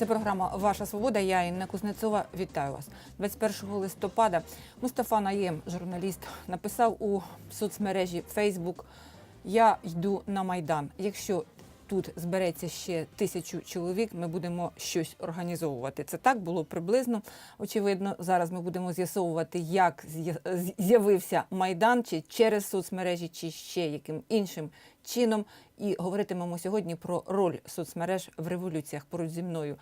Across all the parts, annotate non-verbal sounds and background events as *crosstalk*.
Це програма Ваша свобода. Я Інна Кузнецова. Вітаю вас. 21 листопада Мустафа Наєм, журналіст, написав у соцмережі Facebook Я йду на Майдан. Якщо тут збереться ще тисячу чоловік, ми будемо щось організовувати. Це так було приблизно. Очевидно, зараз ми будемо з'ясовувати, як з'явився Майдан, чи через соцмережі, чи ще яким іншим чином. І говоритимемо сьогодні про роль соцмереж в революціях поруч зі мною.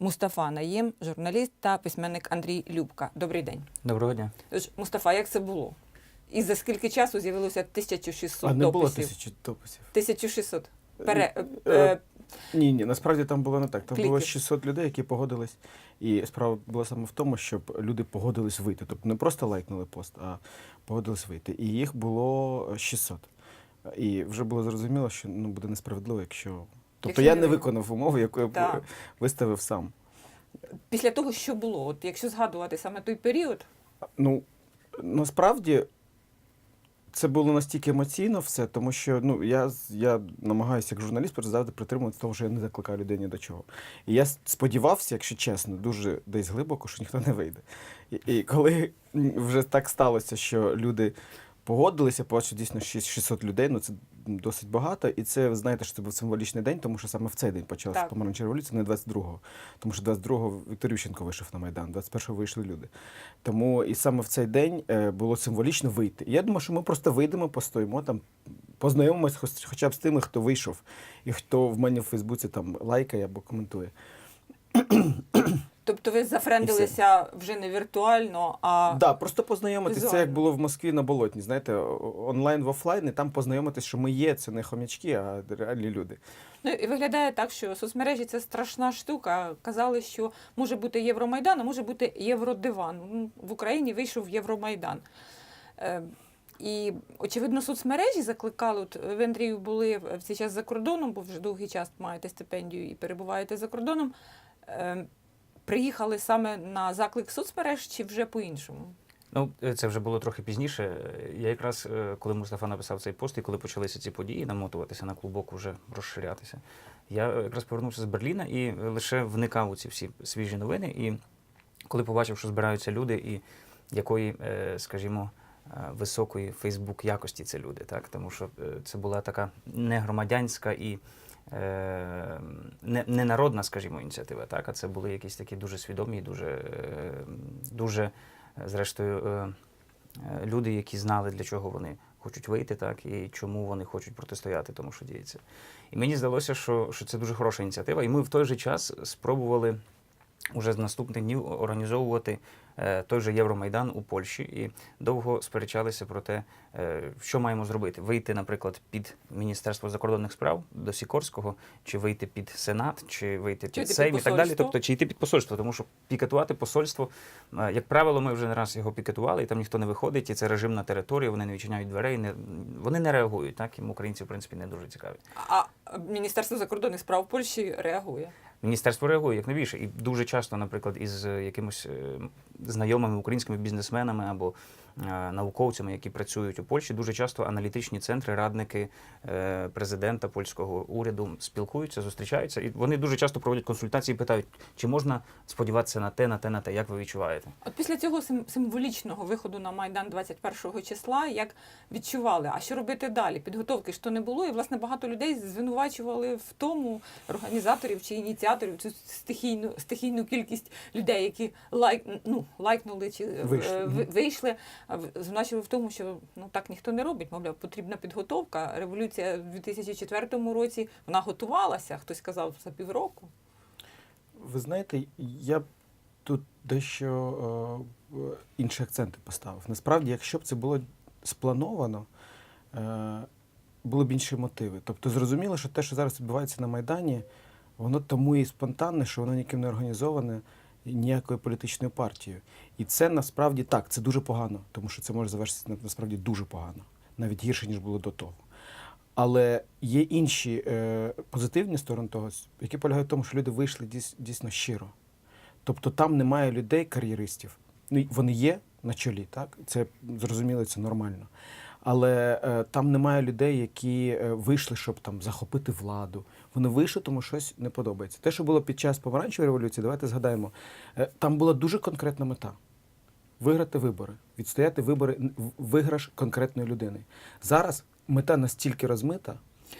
Мустафа Наєм, журналіст та письменник Андрій Любка. Добрий день. Доброго дня. Тож, Мустафа, як це було? І за скільки часу з'явилося 1600 А не було дописів? тисячі дописів. 1600. Пере... Е, е, е, Ні, ні, насправді там було не так. Там було Кліків. 600 людей, які погодились. І справа була саме в тому, щоб люди погодились вийти. Тобто не просто лайкнули пост, а погодились вийти. І їх було 600. І вже було зрозуміло, що ну, буде несправедливо, якщо. Тобто Якщо я не виконав умови, яку я Так. виставив сам. Після того, що було, от якщо згадувати саме той період, Ну, насправді це було настільки емоційно все, тому що ну, я, я намагаюся як журналіст завжди притримуватися того, що я не закликаю людей ні до чого. І я сподівався, якщо чесно, дуже десь глибоко, що ніхто не вийде. І, і коли вже так сталося, що люди погодилися, побачили дійсно 600 людей, ну це досить багато. І це, ви знаєте, що це був символічний день, тому що саме в цей день почалася помаранчева революція, не 22-го. Тому що 22-го Віктор Ющенко вийшов на Майдан, 21-го вийшли люди. Тому і саме в цей день е, було символічно вийти. Я думаю, що ми просто вийдемо, постоїмо там, познайомимося хоч- хоча б з тими, хто вийшов, і хто в мене в Фейсбуці там лайкає або коментує. Тобто ви зафрендилися вже не віртуально, а Так, да, просто познайомитися. Це як було в Москві на болотні. Знаєте, онлайн в офлайн, і там познайомитися, що ми є, це не хомячки, а реальні люди. Ну і виглядає так, що соцмережі це страшна штука. Казали, що може бути Євромайдан, а може бути Євродиван. Ну, В Україні вийшов Євромайдан. Е, І очевидно, соцмережі закликали. От ви Андрію були в цей час за кордоном, бо вже довгий час маєте стипендію і перебуваєте за кордоном. Приїхали саме на заклик соцмереж чи вже по-іншому? Ну, е, це вже було трохи пізніше. Я якраз, е, коли Мустафа написав цей пост, і коли почалися ці події намотуватися на клубок, вже розширятися, я якраз повернувся з Берліна і лише вникав у ці всі свіжі новини. І коли побачив, що збираються люди, і якої, е, скажімо, високої Фейсбук якості це люди, так? Тому що це була така не громадянська і не, не народна, скажімо, ініціатива, так? а це були якісь такі дуже свідомі, дуже, е, дуже е, зрештою, е, е, люди, які знали, для чого вони хочуть вийти, так, і чому вони хочуть протистояти тому, що діється. І мені здалося, що, що це дуже хороша ініціатива, і ми в той же час спробували уже з наступних днів організовувати е, той же Євромайдан у Польщі і довго сперечалися про те, е, що маємо зробити: вийти, наприклад, під Міністерство закордонних справ до Сікорського, чи вийти під Сенат, чи вийти Чи під Сейм і так далі. Тобто, чи йти під посольство, тому що пікетувати посольство, е, як правило, ми вже не раз його пікетували, і там ніхто не виходить, і це режимна територія, вони не відчиняють дверей, не, вони не реагують. Так, їм українці, в принципі, не дуже цікаві. А Міністерство закордонних справ Польщі реагує. Міністерство реагує як новіше. І дуже часто, наприклад, із е, якимось е, знайомими українськими бізнесменами або науковцями, які працюють у Польщі, дуже часто аналітичні центри, радники е, президента польського уряду спілкуються, зустрічаються, і вони дуже часто проводять консультації, і питають, чи можна сподіватися на те, на те, на те, як ви відчуваєте. От після цього символічного виходу на Майдан 21 числа, як відчували, а що робити далі? Підготовки ж то не було, і власне багато людей звинувачували в тому організаторів чи ініціаторів цю стихійну стихійну кількість людей, які лайк ну лайкнули чи е, Вийшли. е, вийшли, а в- тому, що ну так ніхто не робить. Мовляв, потрібна підготовка. Революція в 2004 році вона готувалася. Хтось сказав за півроку. Ви знаєте, я тут дещо е, інші акценти поставив. Насправді, якщо б це було сплановано, е, були б інші мотиви. Тобто зрозуміло, що те, що зараз відбувається на Майдані, воно тому і спонтанне, що воно ніким не організоване ніякою політичною партією. І це насправді так, це дуже погано, тому що це може завершитися на- насправді дуже погано, навіть гірше, ніж було до того. Але є інші е, позитивні сторони того, які полягають в тому, що люди вийшли дійсно щиро. Тобто там немає людей, кар'єристів. Ну, вони є на чолі, так? Це зрозуміло, це нормально. Але е, там немає людей, які е, вийшли, щоб там захопити владу. Вони вийшли, тому щось не подобається. Те, що було під час помаранчевої революції, давайте згадаємо. Е, там була дуже конкретна мета. Виграти вибори, відстояти вибори, виграш конкретної людини. Зараз мета настільки розмита.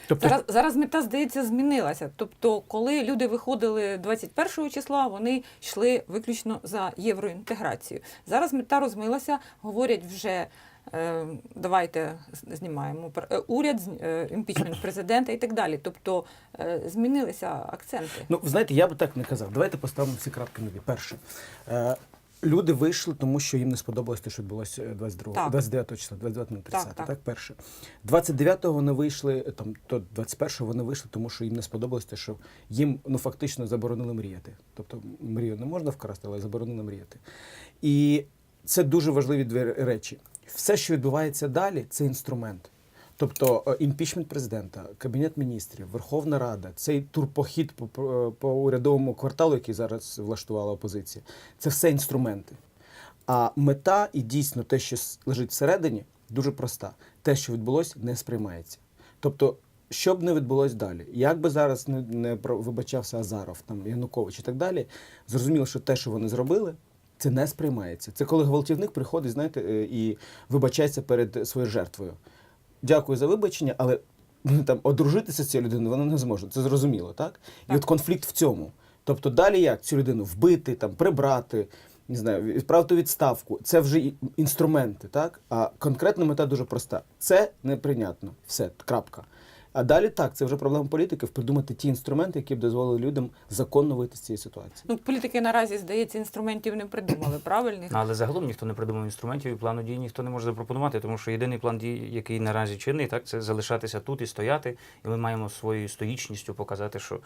Тобто, Зараз, зараз мета, здається, змінилася. Тобто, коли люди виходили 21 числа, вони йшли виключно за євроінтеграцію. Зараз мета розмилася, говорять вже. Е, Давайте знімаємо е, уряд, е, імпічмент президента і так далі. Тобто змінилися акценти. Ну, знаєте, я би так не казав. Давайте поставимо всі крапки на «і». Перше, люди вийшли, тому що їм не сподобалось те, що відбулося 22, Так. 29 числа, 29 на 30, Так, так, так. перше. 29-го вони вийшли, там, то 21-го вони вийшли, тому що їм не сподобалось те, що їм ну, фактично заборонили мріяти. Тобто мрію не можна вкрасти, але заборонили мріяти. І це дуже важливі дві речі. Все, що відбувається далі, це інструмент. Тобто е, імпічмент президента, кабінет міністрів, Верховна Рада, цей турпохід по, по, по урядовому кварталу, який зараз влаштувала опозиція, це все інструменти. А мета і дійсно те, що лежить всередині, дуже проста. Те, що відбулося, не сприймається. Тобто, що б не відбулося далі, як би зараз не, не вибачався Азаров, там Янукович і так далі, зрозуміло, що те, що вони зробили, це не сприймається. Це коли гвалтівник приходить, знаєте, е, і вибачається перед своєю жертвою. Дякую за вибачення, але ну, там одружитися з цією людиною вона не зможе. Це зрозуміло, так? І от конфлікт в цьому. Тобто, далі як цю людину вбити, там прибрати, не знаю, відправити відставку. Це вже інструменти, так? А конкретна мета дуже проста. Це неприйнятно. Все, крапка. А далі так, це вже проблема політиків придумати ті інструменти, які б дозволили людям законно вийти з цієї ситуації. Ну, політики наразі, здається, інструментів не придумали правильних. Ну, Але загалом ніхто не придумав інструментів і плану дій ніхто не може запропонувати, тому що єдиний план дій, який наразі чинний, так це залишатися тут і стояти. І ми маємо своєю стоїчністю показати, що е,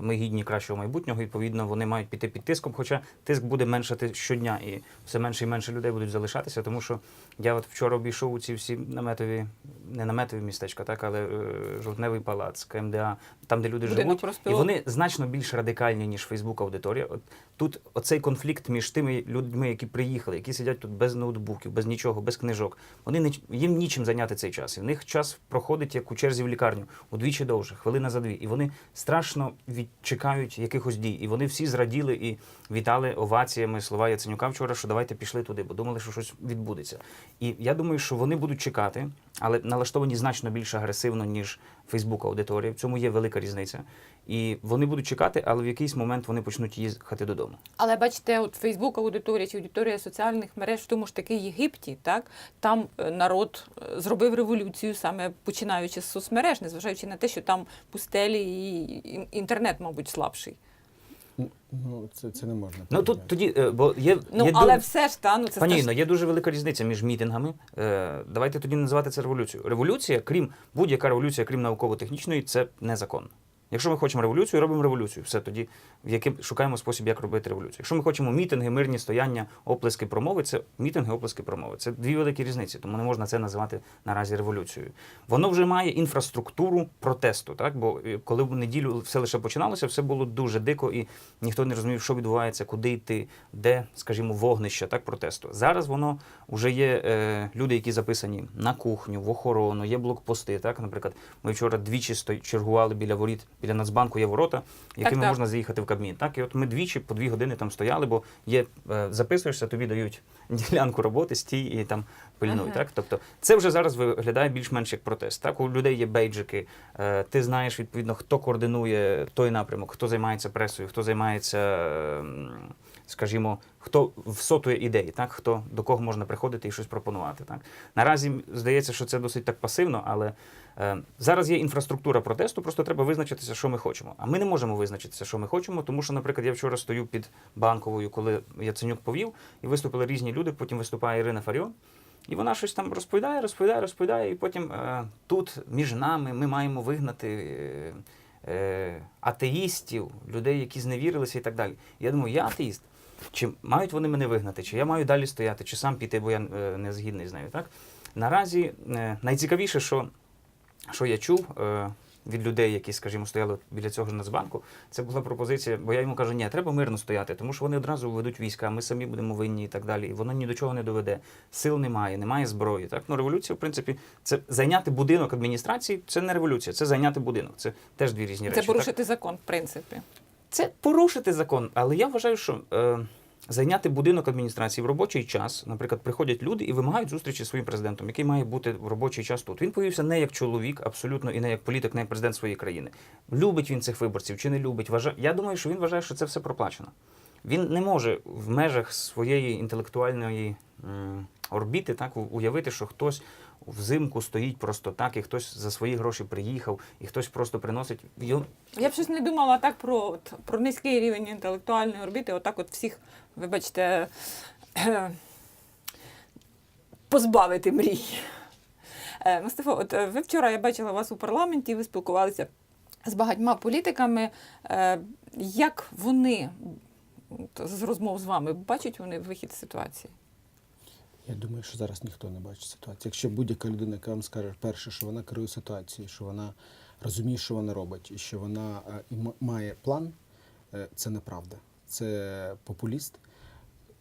ми гідні кращого майбутнього. Відповідно, вони мають піти під тиском. Хоча тиск буде меншати щодня, і все менше і менше людей будуть залишатися. Тому що я от вчора обійшов у ці всі наметові, не наметові містечка, так але е, жовтневий палац, КМДА, там, де люди Будинок живуть, і вони значно більш радикальні, ніж Фейсбук аудиторія. От тут оцей конфлікт між тими людьми, які приїхали, які сидять тут без ноутбуків, без нічого, без книжок. Вони не їм нічим зайняти цей час. І в них час проходить як у черзі в лікарню, удвічі довше, хвилина за дві. І вони страшно відчекають якихось дій. І вони всі зраділи і вітали оваціями слова Яценюка вчора, що давайте пішли туди, бо думали, що щось відбудеться. І я думаю, що вони будуть чекати, але налаштовані значно більш агресивно, ніж Фейсбук аудиторія. В цьому є велика різниця. І вони будуть чекати, але в якийсь момент вони почнуть їхати додому. Але бачите, от Фейсбук аудиторія чи аудиторія соціальних мереж в тому ж таки Єгипті, так там е, народ е, зробив революцію саме починаючи з соцмереж, незважаючи на те, що там пустелі і інтернет, мабуть, слабший. Ну, це, це не можна. Ну тут тоді, е, бо є, Ну є але ду- все ж та ну це Пані страш- є дуже велика різниця між мітингами. Е, давайте тоді називати це революцією. Революція, крім будь-яка революція, крім науково-технічної, це незаконно. Якщо ми хочемо революцію, робимо революцію. Все тоді, в яким шукаємо спосіб, як робити революцію. Якщо ми хочемо мітинги, мирні стояння, оплески промови, це мітинги, оплески промови. Це дві великі різниці, тому не можна це називати наразі революцією. Воно вже має інфраструктуру протесту, так бо е, коли в неділю все лише починалося, все було дуже дико, і ніхто не розумів, що відбувається, куди йти, де, скажімо, вогнище так протесту. Зараз воно вже є е, люди, які записані на кухню, в охорону, є блокпости. Так, наприклад, ми вчора двічі сто- чергували біля воріт, біля Нацбанку є ворота, якими так. можна заїхати в Кабмін. Так, і от ми двічі по дві години там стояли, бо є е, записуєшся, тобі дають *laughs* ділянку роботи, стій і там пильнуй. Ага. Так, тобто це вже зараз виглядає більш-менш як протест. Так, у людей є бейджики. Е, ти знаєш відповідно, хто координує той напрямок, хто займається пресою, хто займається. Скажімо, хто всотує ідеї, так хто до кого можна приходити і щось пропонувати. Так наразі здається, що це досить так пасивно, але е, зараз є інфраструктура протесту, просто треба визначитися, що ми хочемо. А ми не можемо визначитися, що ми хочемо, тому що, наприклад, я вчора стою під банковою, коли Яценюк повів, і виступили різні люди. Потім виступає Ірина Фаріон. І вона щось там розповідає, розповідає, розповідає, і потім е, тут між нами ми маємо вигнати е, е, атеїстів, людей, які зневірилися і так далі. Я думаю, я атеїст. Чи мають вони мене вигнати, чи я маю далі стояти, чи сам піти, бо я е, не згідний з нею. Так? Наразі е, найцікавіше, що, що я чув, е, від людей, які, скажімо, стояли біля цього ж Нацбанку, це була пропозиція, бо я йому кажу, ні, треба мирно стояти, тому що вони одразу ведуть війська, ми самі будемо винні і так далі. І воно ні до чого не доведе. Сил немає, немає зброї. Так ну революція, в принципі, це зайняти будинок адміністрації. Це не революція, це зайняти будинок. Це теж дві різні Це речі. так? порушити закон, в принципі. Це порушити закон, але я вважаю, що е, зайняти будинок адміністрації в робочий час, наприклад, приходять люди і вимагають зустрічі зі своїм президентом, який має бути в робочий час тут. Він повівся не як чоловік, абсолютно, і не як політик, не як президент своєї країни. Любить він цих виборців чи не любить? Вважає... Я думаю, що він вважає, що це все проплачено. Він не може в межах своєї інтелектуальної орбіти так уявити, що хтось взимку стоїть просто так, і хтось за свої гроші приїхав, і хтось просто приносить. Я б щось не думала так про, от, про низький рівень інтелектуальної орбіти, отак от всіх, вибачте, *clears throat* позбавити мрій. Е, Мустафа, от е, ви вчора я бачила вас у парламенті, ви спілкувалися з багатьма політиками. Е, Як вони з розмов з вами бачать вони вихід з ситуації? Я думаю, що зараз ніхто не бачить ситуацію. Якщо будь-яка людина, яка вам скаже, перше, що вона керує ситуацією, що вона розуміє, що вона робить, і що вона е, і має план, е, це неправда. Це популіст.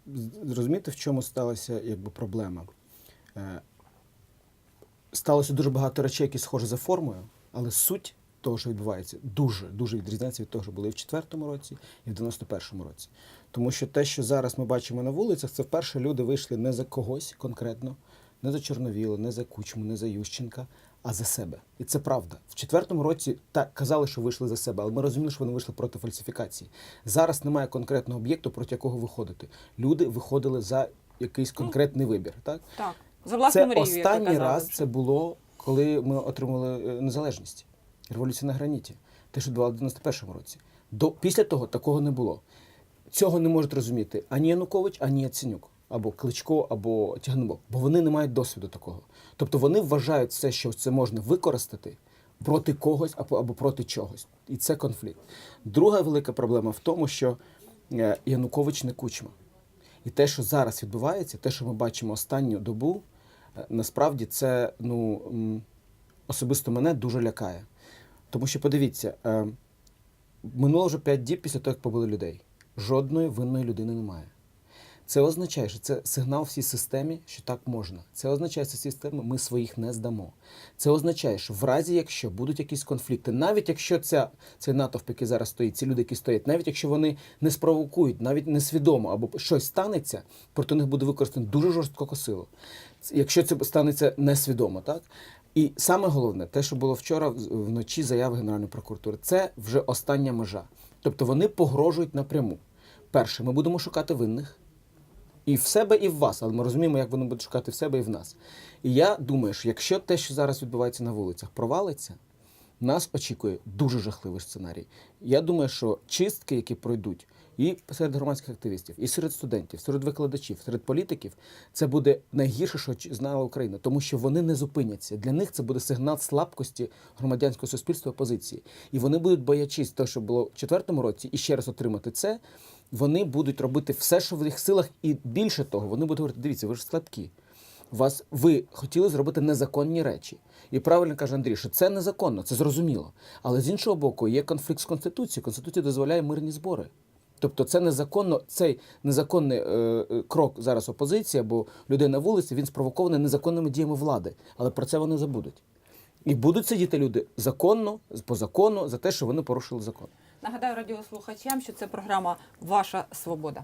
З- Розумієте, в чому сталася якби, проблема? Е, Сталося дуже багато речей, які схожі за формою, але суть того, що відбувається, дуже дуже відрізняється від того, що було і в 4-му році, і в 91-му році. Тому що те, що зараз ми бачимо на вулицях, це вперше люди вийшли не за когось конкретно, не за Чорновіла, не за Кучму, не за Ющенка, а за себе. І це правда. В четвертому році так казали, що вийшли за себе, але ми розуміли, що вони вийшли проти фальсифікації. Зараз немає конкретного об'єкту, проти якого виходити. Люди виходили за якийсь конкретний вибір. Так? Так, за власну Це мрію. останній раз вже. це було, коли ми отримали е, незалежність. Революція на граніті. Те, що відбувалося в 91-му році. До, після того такого не було. Цього не можуть розуміти ані Янукович, ані Яценюк, або Кличко, або Тягнебок, бо вони не мають досвіду такого. Тобто вони вважають все, що це можна використати проти когось або, або проти чогось. І це конфлікт. Друга велика проблема в тому, що е, Янукович не кучма. І те, що зараз відбувається, те, що ми бачимо останню добу, е, насправді це ну, особисто мене дуже лякає. Тому що подивіться, е, минуло вже 5 діб після того, як побили людей. Жодної винної людини немає. Це означає, що це сигнал всій системі, що так можна. Це означає, що системи ми своїх не здамо. Це означає, що в разі, якщо будуть якісь конфлікти, навіть якщо ця, цей натовп, який зараз стоїть, ці люди, які стоять, навіть якщо вони не спровокують, навіть несвідомо або щось станеться, проти них буде використано дуже жорстко силу. Якщо це станеться несвідомо, так? І саме головне, те, що було вчора вночі заяви Генеральної прокуратури, це вже остання межа. Тобто вони погрожують напряму. Перше, ми будемо шукати винних. І в себе, і в вас, але ми розуміємо, як вони будуть шукати в себе і в нас. І я думаю, що якщо те, що зараз відбувається на вулицях, провалиться, нас очікує дуже жахливий сценарій. Я думаю, що чистки, які пройдуть і серед громадських активістів, і серед студентів, серед викладачів, серед політиків, це буде найгірше, що знала Україна, тому що вони не зупиняться. Для них це буде сигнал слабкості громадянського суспільства опозиції. І вони будуть боячись того, що було в четвертому році, і ще раз отримати це. Вони будуть робити все, що в їх силах, і більше того, вони будуть говорити: дивіться, ви ж слабкі. Вас ви хотіли зробити незаконні речі. І правильно каже Андрій, що це незаконно, це зрозуміло. Але з іншого боку, є конфлікт з Конституцією. Конституція дозволяє мирні збори. Тобто це незаконно, цей незаконний е, е, крок зараз опозиція, бо людей на вулиці, він спровокований незаконними діями влади. Але про це вони забудуть. І будуть сидіти люди законно, по закону, за те, що вони порушили закон. Нагадаю радіослухачам, що це програма Ваша Свобода.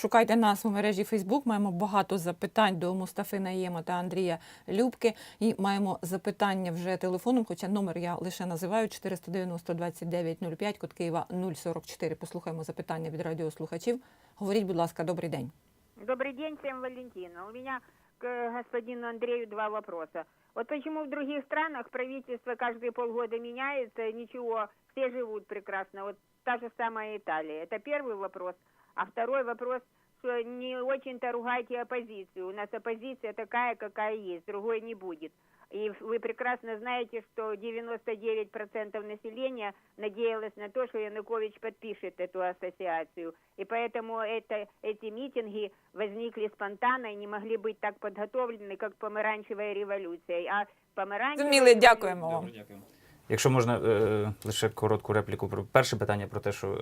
Шукайте нас у мережі Фейсбук. Маємо багато запитань до Мустафи Наєма та Андрія Любки. І маємо запитання вже телефоном, хоча номер я лише називаю 490 29 05, код Києва 044. Послухаємо запитання від радіослухачів. Говоріть, будь ласка, добрий день. Добрый день всем, Валентина. У меня к э, господину Андрею два вопроса. Вот почему в других странах правительство каждые полгода меняется, ничего, все живут прекрасно. Вот та же самая Италия. Это первый вопрос. А второй вопрос, что не очень-то ругайте оппозицию. У нас оппозиция такая, какая есть, другой не будет. И вы прекрасно знаете, что 99% населения надеялось на то, что Янукович подпишет эту ассоциацию. И поэтому это, эти митинги возникли спонтанно и не могли быть так подготовлены, как помаранчевая революция. А помаранчевая Зрозуміли, революция- дякуємо вам. Якщо можна е, лише коротку репліку про перше питання про те, що е,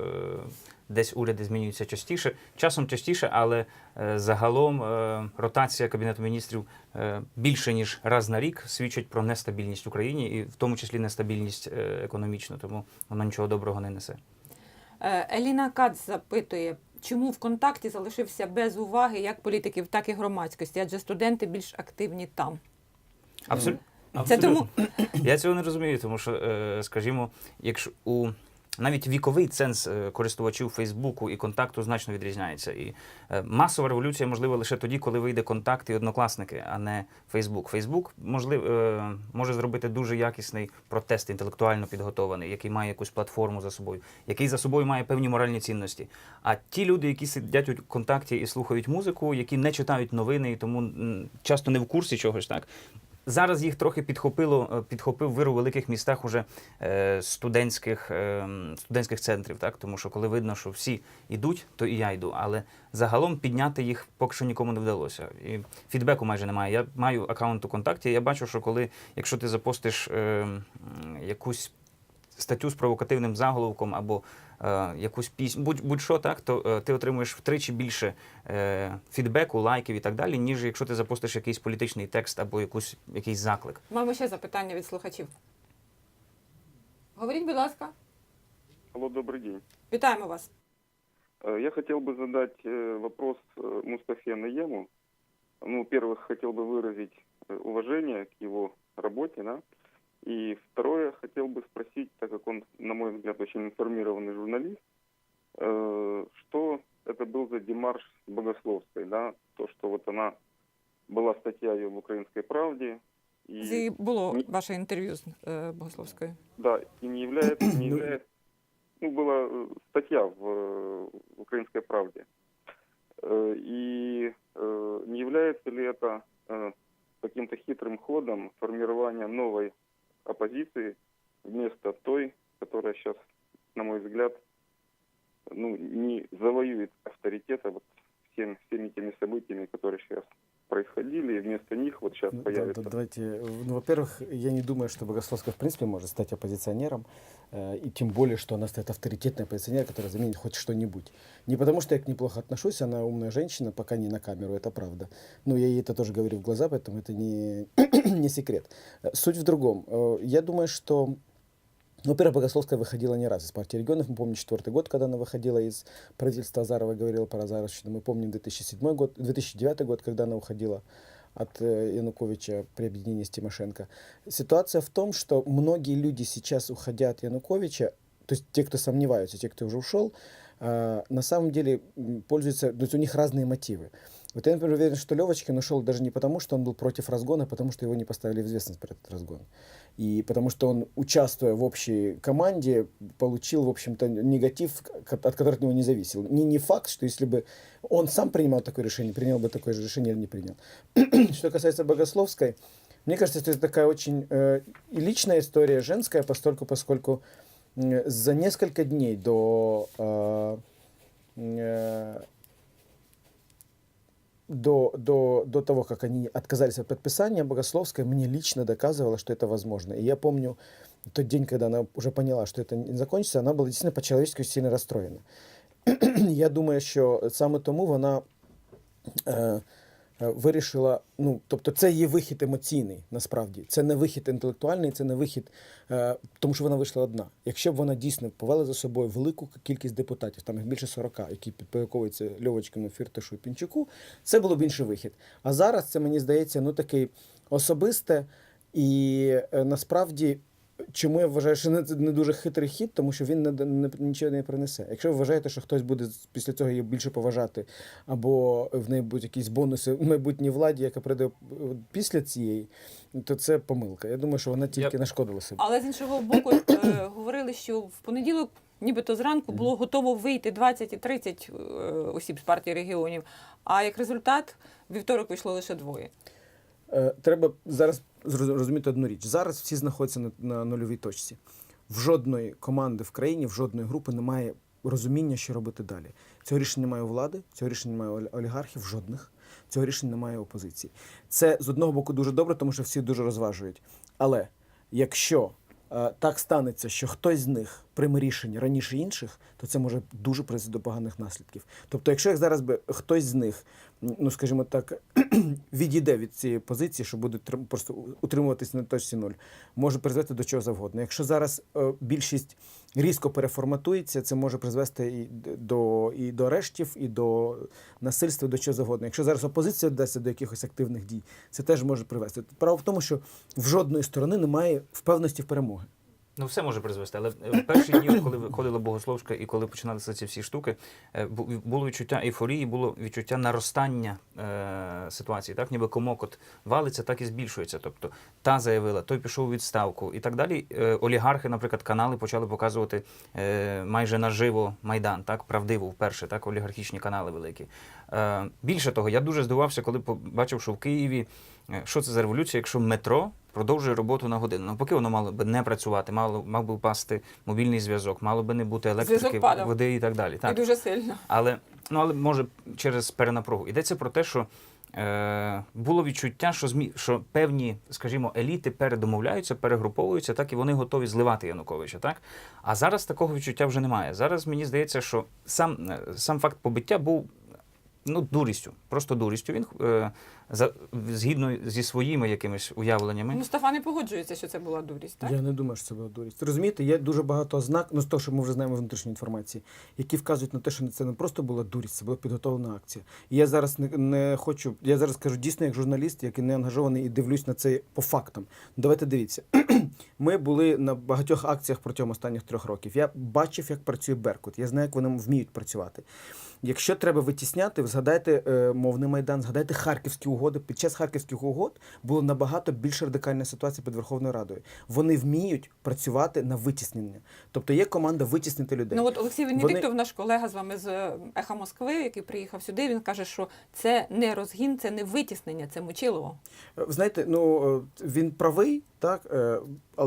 десь уряди змінюються частіше, часом частіше, але е, загалом е, ротація кабінету міністрів е, більше ніж раз на рік свідчить про нестабільність в Україні, і в тому числі нестабільність е, економічну, тому воно нічого доброго не несе. Е, Еліна Кац запитує, чому ВКонтакті залишився без уваги як політиків, так і громадськості, адже студенти більш активні там. Абсолютно. Це тому Я цього не розумію, тому що, е, скажімо, якщо у навіть віковий ценз е, користувачів Фейсбуку і контакту значно відрізняється. І е, масова революція можлива лише тоді, коли вийде контакт і однокласники, а не Фейсбук. Фейсбук можлив, може зробити дуже якісний протест, інтелектуально підготований, який має якусь платформу за собою, який за собою має певні моральні цінності. А ті люди, які сидять у контакті і слухають музику, які не читають новини і тому часто не в курсі чогось, так Зараз їх трохи підхопило, е, підхопив вир у великих містах уже е, студентських, е, студентських центрів, так? тому що коли видно, що всі йдуть, то і я йду. Але загалом підняти їх поки що нікому не вдалося. І фідбеку майже немає. Я маю аккаунт у контакті. Я бачу, що коли, якщо ти запостиш якусь статтю з провокативним заголовком або е, якусь пісню, будь, будь-що так, то е, ти отримуєш втричі більше е, фідбеку, лайків і так далі, ніж якщо ти запостиш якийсь політичний текст або якусь, якийсь заклик. маємо ще запитання від слухачів. Говоріть, будь ласка, Алло, добрый день. вітаємо вас. Э, Я хотел бы задать э, вопрос э, Мустафе Наему. Ну, во-первых, хотел бы выразить э, уважение к его работе, да. И второе, хотел бы спросить, так как он, на мой взгляд, очень информированный журналист, э, что это был за демарш с Богословской, да, то, что вот она была статья ее в «Украинской правде», и, Зі було Ні. ваше інтерв'ю з е, Богословською. да, и не является, не Ну, является, ну, была э, статья в, э, в «Украинской правде». Э, И э, не является ли это э, каким-то хитрым ходом формирования новой оппозиции вместо той, которая сейчас, на мой взгляд, ну, не завоюет авторитета вот всем, всеми теми событиями, которые сейчас происходили, и вместо них вот сейчас Ну, да, появится. да, давайте, ну, во-первых, я не думаю, что Богословская в принципе может стать оппозиционером, и тем более, что она станет авторитетной оппозиционером, который заменит хоть что-нибудь. Не потому, что я к ней плохо отношусь, она умная женщина, пока не на камеру, это правда. Но я ей это тоже говорю в глаза, поэтому это не, *clears throat* не секрет. Э, Суть в другом. Э, Я думаю, что ну, во-первых, Богословская выходила не раз из партии регионов. Мы помним четвертый год, когда она выходила из правительства Азарова, говорила про Азаровщину. Мы помним 2007 год, 2009 год, когда она уходила от э, Януковича при объединении с Тимошенко. Ситуация в том, что многие люди сейчас, уходя от Януковича, то есть те, кто сомневаются, те, кто уже ушел, э, на самом деле м, пользуются, то есть у них разные мотивы. Вот я, например, уверен, что Левочкин ушел даже не потому, что он был против разгона, а потому что его не поставили в известность про этот разгон. И потому что он, участвуя в общей команде, получил, в общем-то, негатив, от которого от него не зависел. Не, не факт, что если бы он сам принимал такое решение, принял бы такое же решение или не принял. *clears throat* Что касается Богословской, мне кажется, что это такая очень э, личная история, женская, постольку, поскольку м, за несколько дней до э, э, до, до, до того, как они отказались от подписания, Богословская мне лично доказывала, что это возможно. И я помню тот день, когда она уже поняла, что это не закончится, она была действительно по-человечески сильно расстроена. *clears throat* я думаю, що саме тому вона е, е, вирішила, ну, тобто це її вихід емоційний, насправді. Це не вихід інтелектуальний, це не вихід, е, тому що вона вийшла одна. Якщо б вона дійсно повела за собою велику кількість депутатів, там їх більше 40, які підпорядковуються Льовочкину, Фірташу і Пінчуку, це було б інший вихід. А зараз це, мені здається, ну такий особисте і е, насправді. Чому я вважаю, що це не дуже хитрий хід, тому що він не, не, нічого не принесе. Якщо ви вважаєте, що хтось буде після цього її більше поважати, або в неї будуть якісь бонуси в майбутній владі, яка прийде е, після цієї, то це помилка. Я думаю, що вона тільки Я- нашкодила собі. Але з іншого боку, е, *coughs* говорили, що в понеділок нібито зранку було готово вийти 20 і 30 е, осіб з партії регіонів. А як результат, вівторок вийшло лише двоє. Е, Треба зараз зроз- розуміти одну річ. Зараз всі знаходяться на, на нульовій точці. В жодної команди в країні, в жодної групи немає розуміння, що робити далі. Цього рішення немає влади, цього рішення немає олігархів, жодних. Цього рішення немає опозиції. Це з одного боку дуже добре, тому що всі дуже розважують. Але якщо е, так станеться, що хтось з них прийме рішення раніше інших, то це може дуже призвести до поганих наслідків. Тобто, якщо як зараз би хтось з них, ну скажімо так, *clears throat* відійде від цієї позиції, що буде просто утримуватись на точці нуль, може призвести до чого завгодно. Якщо зараз е, більшість різко переформатується, це може призвести і до, і до арештів, і до насильства, і до чого завгодно. Якщо зараз опозиція вдасться до якихось активних дій, це теж може привести. Право в тому, що в жодної сторони немає впевненості в перемоги. Ну, все може призвести, але в перші дні, коли виходила Богословська і коли починалися ці всі штуки, е, було відчуття ейфорії, було відчуття наростання е, ситуації. Так, ніби комок от валиться, так і збільшується. Тобто та заявила, той пішов у відставку і так далі. Е, олігархи, наприклад, канали почали показувати е, майже наживо майдан, так правдиво вперше, так олігархічні канали великі. Е, більше того, я дуже здивувався, коли побачив, що в Києві е, що це за революція, якщо метро продовжує роботу на годину. Навпаки, воно мало би не працювати, мало мав би впасти мобільний зв'язок, мало би не бути електрики, води і так далі. І дуже сильно. Але, ну, але може через перенапругу. Йдеться про те, що е, було відчуття, що, змі, що певні, скажімо, еліти передомовляються, перегруповуються, так і вони готові зливати Януковича. Так? А зараз такого відчуття вже немає. Зараз мені здається, що сам, е, сам факт побиття був. Ну, дурістю, просто дурістю. Він е, за, згідно зі своїми якимись уявленнями. Мустафа не погоджується, що це була дурість, так? Я не думаю, що це була дурість. Розумієте, є дуже багато ознак, ну з того, що ми вже знаємо внутрішньої інформації, які вказують на те, що це не просто була дурість, це була підготовлена акція. І я зараз не, не хочу, я зараз кажу дійсно як журналіст, який не ангажований і дивлюсь на це по фактам. Давайте дивіться. Ми були на багатьох акціях протягом останніх трьох років. Я бачив, як працює Беркут. Я знаю, як вони вміють працювати. Якщо треба витісняти, згадайте е, мовний майдан, згадайте харківські угоди. Під час харківських угод була набагато більш радикальна ситуація під Верховною Радою. Вони вміють працювати на витіснення. Тобто є команда витіснити людей. Ну от Олексій Вони- Венедиктов, наш колега з вами з е, Еха Москви, який приїхав сюди, він каже, що це не розгін, це не витіснення, це мочилово. Е, знаєте, ну е, він правий, так, е,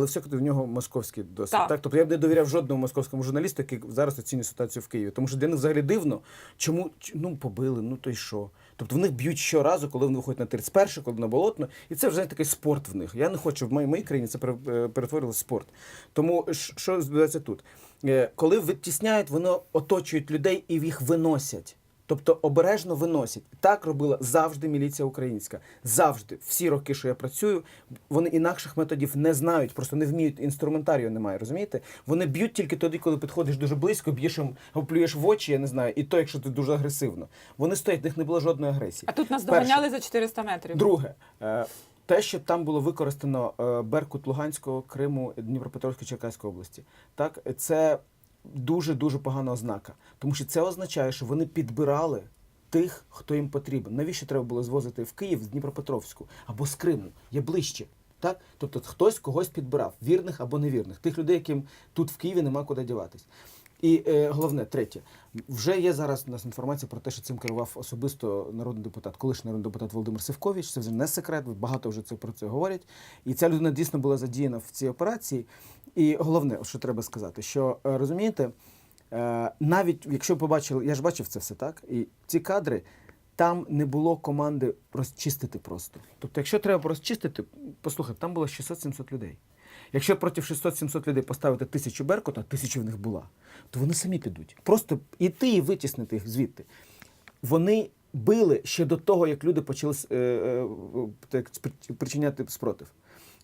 але все-таки в нього московський досвід. Так. Так. Тобто я б не довіряв жодному московському журналісту, який зараз оцінює ситуацію в Києві. Тому що для них взагалі дивно, чому ну побили, ну то й що. Тобто в них б'ють щоразу, коли вони виходять на 31, коли на болотно, і це вже такий спорт в них. Я не хочу в моїй, моїй країні це е, перетворилося в спорт. Тому що відбувається тут? Е, Коли витісняють, вони оточують людей і їх виносять. Тобто обережно виносять. Так робила завжди міліція українська. Завжди. Всі роки, що я працюю, вони інакших методів не знають, просто не вміють, інструментарію немає, розумієте? Вони б'ють тільки тоді, коли підходиш дуже близько, б'єш їм, або плюєш в очі, я не знаю, і то, якщо ти дуже агресивно. Вони стоять, в них не було жодної агресії. А тут нас Перше. доганяли за 400 метрів. Друге, е, те, що там було використано е, Беркут Луганського, Криму, Дніпропетровської Черкаської області, так це дуже дуже погана ознака, тому що це означає, що вони підбирали. Тих, хто їм потрібен. Навіщо треба було звозити в Київ з Дніпропетровську або з Криму? Є ближче. Так? Тобто хтось когось підбирав, вірних або невірних, тих людей, яким тут в Києві нема куди діватись. І е, головне, третє, вже є зараз у нас інформація про те, що цим керував особисто народний депутат, колишній народний депутат Володимир Сивкович. Це вже не секрет, багато вже це про це говорять. І ця людина дійсно була задіяна в цій операції. І головне, що треба сказати, що е, розумієте, е, навіть якщо побачили, я ж бачив це все так, і ці кадри. Там не було команди розчистити просто. Тобто, якщо треба розчистити, послухай, там було 600-700 людей. Якщо проти 600-700 людей поставити тисячу Беркута, тисяча в них була, то вони самі підуть. Просто іти і витіснити їх звідти. Вони били ще до того, як люди почали е, е, так, причиняти спротив.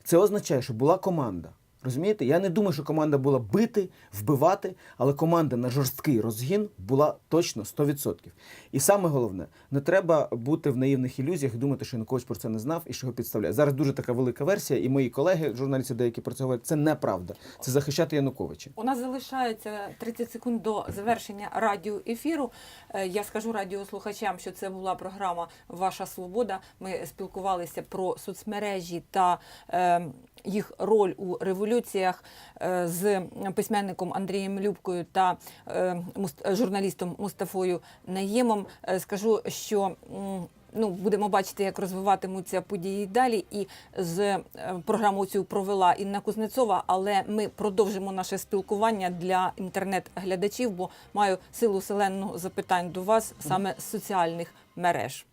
Це означає, що була команда. Розумієте? Я не думаю, що команда була бити, вбивати, але команда на жорсткий розгін була точно 100%. І саме головне, не треба бути в наївних ілюзіях і думати, що Янукович про це не знав і що його підставляє. Зараз дуже така велика версія, і мої колеги, журналісти, деякі про це говорять, це неправда. Це захищати Януковича. У нас залишається 30 секунд до завершення радіоефіру. Е, Я скажу радіослухачам, що це була програма Ваша Свобода. Ми спілкувалися про соцмережі та е, їх роль у революції. Революціях е, з письменником Андрієм Любкою та е, журналістом Мустафою Наємом. Е, Скажу, що ну, будемо бачити, як розвиватимуться події далі. І з програму цю провела Інна Кузнецова, але ми продовжимо наше спілкування для інтернет-глядачів, бо маю силу селенну запитань до вас саме з соціальних мереж.